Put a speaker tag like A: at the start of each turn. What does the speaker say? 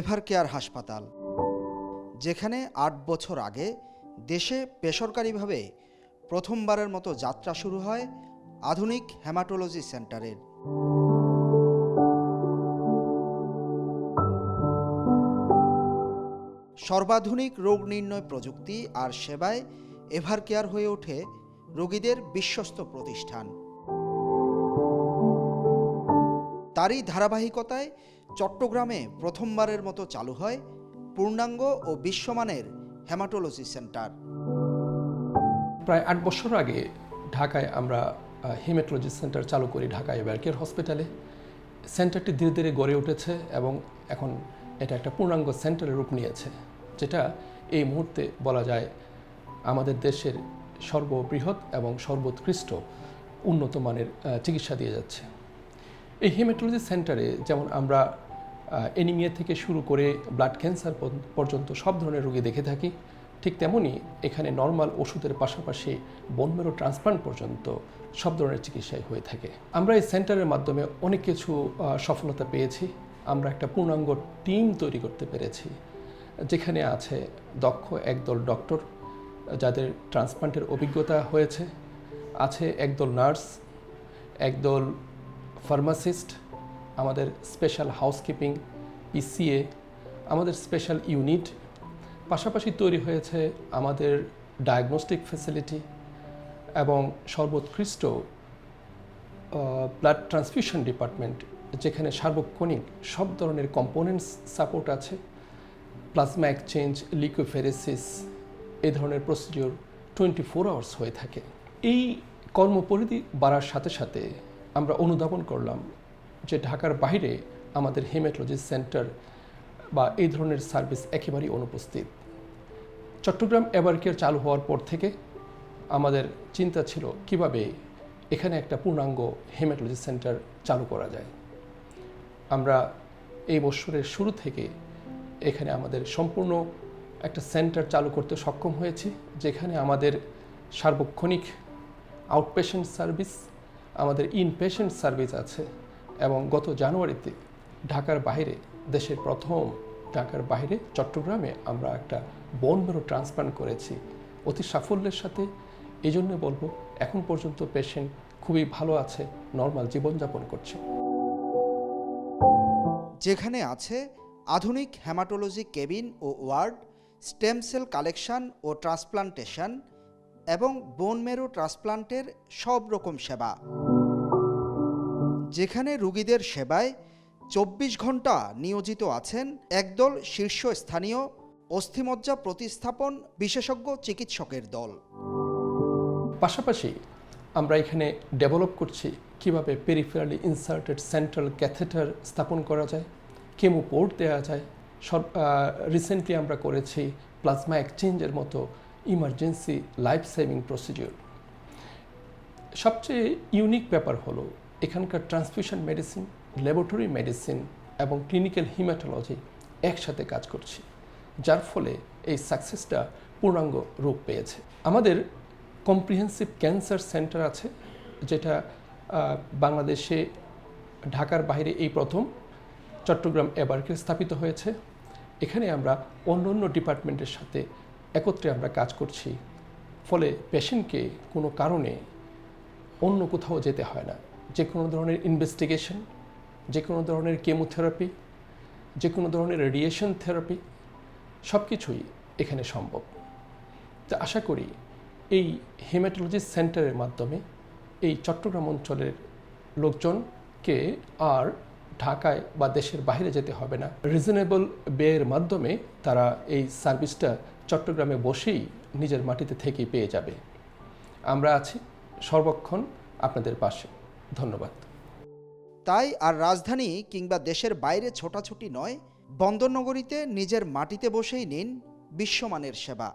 A: Ever care হাসপাতাল, যেখানে আট বছর আগে দেশে বেসরকারিভাবে প্রথমবারের মতো যাত্রা শুরু হয় আধুনিক হেমাটোলজি সেন্টারের। সর্বাধুনিক রোগ নির্ণয় প্রযুক্তি আর সেবায় এভার কেয়ার হয়ে ওঠে রোগীদের বিশ্বস্ত প্রতিষ্ঠান। তারই ধারাবাহিকতায় চট্টগ্রামে প্রথমবারের মতো চালু হয় পূর্ণাঙ্গ ও বিশ্বমানের হেমাটোলজি সেন্টার।
B: প্রায় আট বছর আগে ঢাকায় আমরা হেমাটোলজি সেন্টার চালু করি ঢাকা এভারকেয়ার হসপিটালে। সেন্টারটি ধীরে ধীরে গড়ে উঠেছে এবং এখন এটা একটা পূর্ণাঙ্গ সেন্টারের রূপ নিয়েছে, যেটা এই মুহূর্তে বলা যায় আমাদের দেশের সর্ববৃহৎ এবং সর্বোৎকৃষ্ট উন্নত মানের চিকিৎসা দিয়ে যাচ্ছে। এই হেমাটোলজি সেন্টারে যেমন আমরা এনিমিয়া থেকে শুরু করে ব্লাড ক্যান্সার পর্যন্ত সব ধরনের রোগী দেখে থাকি, ঠিক তেমনই এখানে নর্মাল ওষুধের পাশাপাশি বনমেরো ট্রান্সপ্লান্ট পর্যন্ত সব ধরনের চিকিৎসাই হয়ে থাকে। আমরা এই সেন্টারের মাধ্যমে অনেক কিছু সফলতা পেয়েছি। আমরা একটা পূর্ণাঙ্গ টিম তৈরি করতে পেরেছি, যেখানে আছে দক্ষ একদল ডক্টর যাদের ট্রান্সপ্লান্টের অভিজ্ঞতা হয়েছে। আছে একদল নার্স একদল ফার্মাসিস্ট, আমাদের স্পেশাল হাউসকিপিং, পিসিএ, আমাদের স্পেশাল ইউনিট, পাশাপাশি তৈরি হয়েছে আমাদের ডায়াগনস্টিক ফ্যাসিলিটি এবং সর্বোৎকৃষ্ট ব্লাড ট্রান্সফিউশন ডিপার্টমেন্ট, যেখানে সার্বক্ষণিক সব ধরনের কম্পোনেন্টস সাপোর্ট আছে, প্লাজমা এক্সচেঞ্জ, লিকোফেরেসিস এই ধরনের প্রসিডিওর টোয়েন্টি ফোর আওয়ার্স হয়ে থাকে। এই কর্মপরিধি বাড়ার সাথে সাথে আমরা অনুধাবন করলাম যে ঢাকার বাইরে আমাদের হেমাটোলজি সেন্টার বা এই ধরনের সার্ভিস একেবারেই অনুপস্থিত। চট্টগ্রাম এভারকেয়ার চালু হওয়ার পর থেকে আমাদের চিন্তা ছিল কীভাবে এখানে একটা পূর্ণাঙ্গ হেমাটোলজি সেন্টার চালু করা যায়। আমরা এই বছরের শুরু থেকে এখানে আমাদের সম্পূর্ণ একটা সেন্টার চালু করতে সক্ষম হয়েছি, যেখানে আমাদের সার্বক্ষণিক আউটপেশেন্ট সার্ভিস আমাদের ইনপেশেন্ট সার্ভিস আছে এবং গত জানুয়ারিতে ঢাকার বাইরে, দেশের প্রথম ঢাকার বাইরে চট্টগ্রামে আমরা একটা বোন মেরো ট্রান্সপ্লান্ট করেছি। অতি সাফল্যের সাথে। এই জন্য বলব, এখন পর্যন্ত পেশেন্ট খুবই ভালো আছে নর্মাল জীবনযাপন করছে।
A: যেখানে আছে আধুনিক হ্যামাটোলজি কেবিন ও ওয়ার্ড স্টেম সেল কালেকশন ও ট্রান্সপ্লান্টেশন এবং বোন মেরো ট্রান্সপ্লান্টের সব রকম সেবা। যেখানে রুগীদের সেবায় চব্বিশ ঘণ্টা নিয়োজিত আছেন একদল শীর্ষস্থানীয় অস্থিমজ্জা প্রতিস্থাপন বিশেষজ্ঞ চিকিৎসকের দল।
B: পাশাপাশি আমরা এখানে ডেভেলপ করছি কীভাবে পেরিফেরালি ইনসার্টেড সেন্ট্রাল ক্যাথেটার স্থাপন করা যায় কেমো পোর্ট দেওয়া যায়, সব রিসেন্টলি আমরা করেছি প্লাজমা এক্সচেঞ্জের মতো ইমার্জেন্সি লাইফ সেভিং প্রসিডিওর সবচেয়ে ইউনিক ব্যাপার হলো এখানকার ট্রান্সফিউশন মেডিসিন ল্যাবরেটরি মেডিসিন এবং ক্লিনিক্যাল হিমাটোলজি একসাথে কাজ করছি, যার ফলে এই সাকসেসটা পূর্ণাঙ্গ রূপ পেয়েছে। আমাদের কম্প্রিহেন্সিভ ক্যান্সার সেন্টার আছে, যেটা বাংলাদেশে, ঢাকার বাইরে এই প্রথম, চট্টগ্রাম এবারকে স্থাপিত হয়েছে। এখানে আমরা অন্য অন্য ডিপার্টমেন্টের সাথে একত্রে আমরা কাজ করছি। ফলে পেশেন্টকে কোনো কারণে অন্য কোথাও যেতে হয় না। যে কোনো ধরনের ইনভেস্টিগেশন যে কোনো ধরনের কেমোথেরাপি যে কোনো ধরনের রেডিয়েশন থেরাপি সব কিছুই এখানে সম্ভব। তো আশা করি এই হেমাটোলজি সেন্টারের মাধ্যমে এই চট্টগ্রাম অঞ্চলের লোকজনকে আর ঢাকায় বা দেশের বাইরে যেতে হবে না। রিজনেবল ব্যয়ের মাধ্যমে তারা এই সার্ভিসটা চট্টগ্রামে বসেই নিজের মাটিতে থেকেই পেয়ে যাবে। আমরা আছি সর্বক্ষণ আপনাদের পাশে। ধন্যবাদ।
A: তাই আর রাজধানী কিংবা দেশের বাইরে ছোটাছুটি নয় বন্দরনগরীতে নিজের মাটিতে বসেই নিন বিশ্বমানের সেবা।